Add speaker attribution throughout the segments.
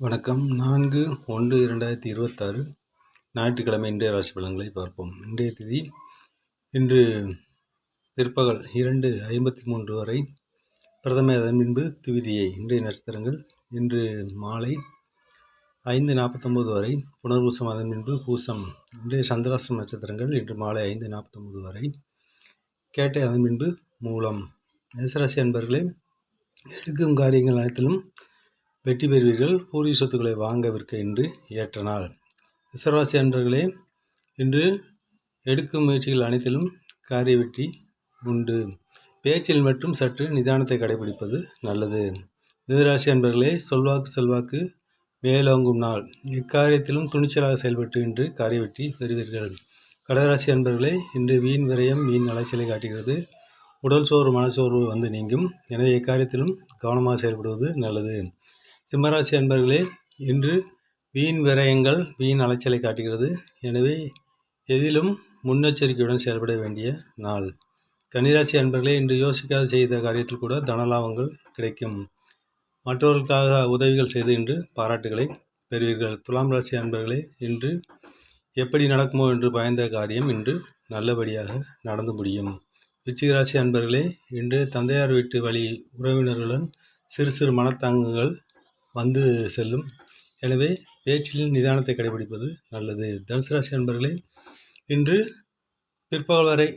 Speaker 1: வணக்கம். நான்கு ஒன்று இரண்டாயிரத்தி இருபத்தாறு ஞாயிற்றுக்கிழமை இன்றைய ராசி பலன்களை பார்ப்போம். இன்றைய திதி இன்று பிற்பகல் இரண்டு ஐம்பத்தி மூன்று வரை பிரதம அதன் பின்பு திவிதியை இன்றைய நட்சத்திரங்கள் இன்று மாலை ஐந்து நாற்பத்தொம்பது வரை புனர்பூசம் அதன் பின்பு பூசம். இன்றைய சந்திராசிரம் நட்சத்திரங்கள் இன்று மாலை ஐந்து நாற்பத்தொம்பது வரை கேட்டை அதன் பின்பு மூலம். மேசராசி அன்பர்களே எடுக்கும் காரியங்கள் அனைத்திலும் வெற்றி பெறுவீர்கள். பூர்வீக சொத்துக்களை வாங்க விற்க இன்று ஏற்ற நாள். ரிசர்வாசி அன்பர்களே இன்று எடுக்கும் முயற்சிகள் அனைத்திலும் காரிய வெற்றி உண்டு. பேச்சில் மட்டும் சற்று நிதானத்தை கடைபிடிப்பது நல்லது. மிதராசி அன்பர்களே சொல்வாக்கு செல்வாக்கு மேலோங்கும் நாள். இக்காரியத்திலும் துணிச்சலாக செயல்பட்டு இன்று காரிய வெற்றி பெறுவீர்கள். கடகராசி அன்பர்களே இன்று வீண் விரயம் வீண் அலைச்சலை காட்டுகிறது. உடல் சோர்வு மனச்சோர்வு வந்து நீங்கும். எனவே இக்காரியத்திலும் கவனமாக செயல்படுவது நல்லது. சிம்மராசி அன்பர்களே இன்று வீண் விரயங்கள் வீண் அலைச்சலை காட்டுகிறது. எனவே எதிலும் முன்னெச்சரிக்கையுடன் செயல்பட வேண்டிய நாள். கன்னிராசி அன்பர்களே இன்று யோசிக்காத செய்த காரியத்தில் கூட தனலாபங்கள் கிடைக்கும். மற்றவர்களுக்காக உதவிகள் செய்து இன்று பாராட்டுகளை பெறுவீர்கள். துலாம் ராசி அன்பர்களே இன்று எப்படி நடக்குமோ என்று பயந்த காரியம் இன்று நல்லபடியாக நடந்து முடியும். விச்சிகராசி அன்பர்களே இன்று தந்தையார் வீட்டு வழி உறவினர்களுடன் சிறு சிறு மனத்தாங்குகள் வந்து செல்லும். எனவே பேச்சிலின் நிதானத்தை கடைபிடிப்பது நல்லது. தனுசு ராசி நண்பர்களே இன்று பிற்பகல் வரை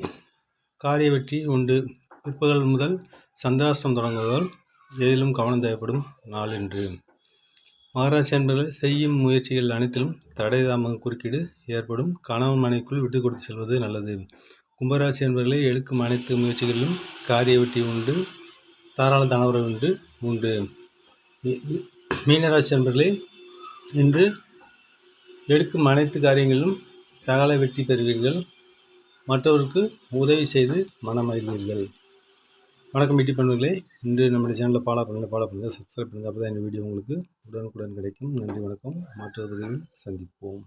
Speaker 1: காரிய வெற்றி உண்டு. பிற்பகல் முதல் சந்திராசிரம் தொடங்குவதால் எதிலும் கவனம் தேவைப்படும் நாள் என்று மகராசி அன்பர்கள் செய்யும் முயற்சிகள் அனைத்திலும் தடை தாமதம் குறுக்கீடு ஏற்படும். கணவன் மனைக்குள் விட்டு கொடுத்து செல்வது நல்லது. கும்பராசி அன்பர்களை எடுக்கும் அனைத்து முயற்சிகளிலும் காரிய வெட்டி உண்டு. தாராள தனவரம் உண்டு உண்டு. மீனராசி நண்பர்களே இன்று எடுக்கும் அனைத்து காரியங்களிலும் சகல வெற்றி பெறுவீர்கள். மற்றவருக்கு உதவி செய்து மனமகிழ்வீர்கள் வணக்கம் வீட்டு பண்ணுவர்களே இன்று நம்முடைய சேனலில் ஃபாலோ பண்ணுங்கள் ஃபாலோ பண்ணுங்கள் சப்ஸ்கிரைப் பண்ணுங்கள் அப்போ தான் இந்த வீடியோ உங்களுக்கு உடனுக்குடன் கிடைக்கும். நன்றி வணக்கம். மற்றொரு சந்திப்போம்.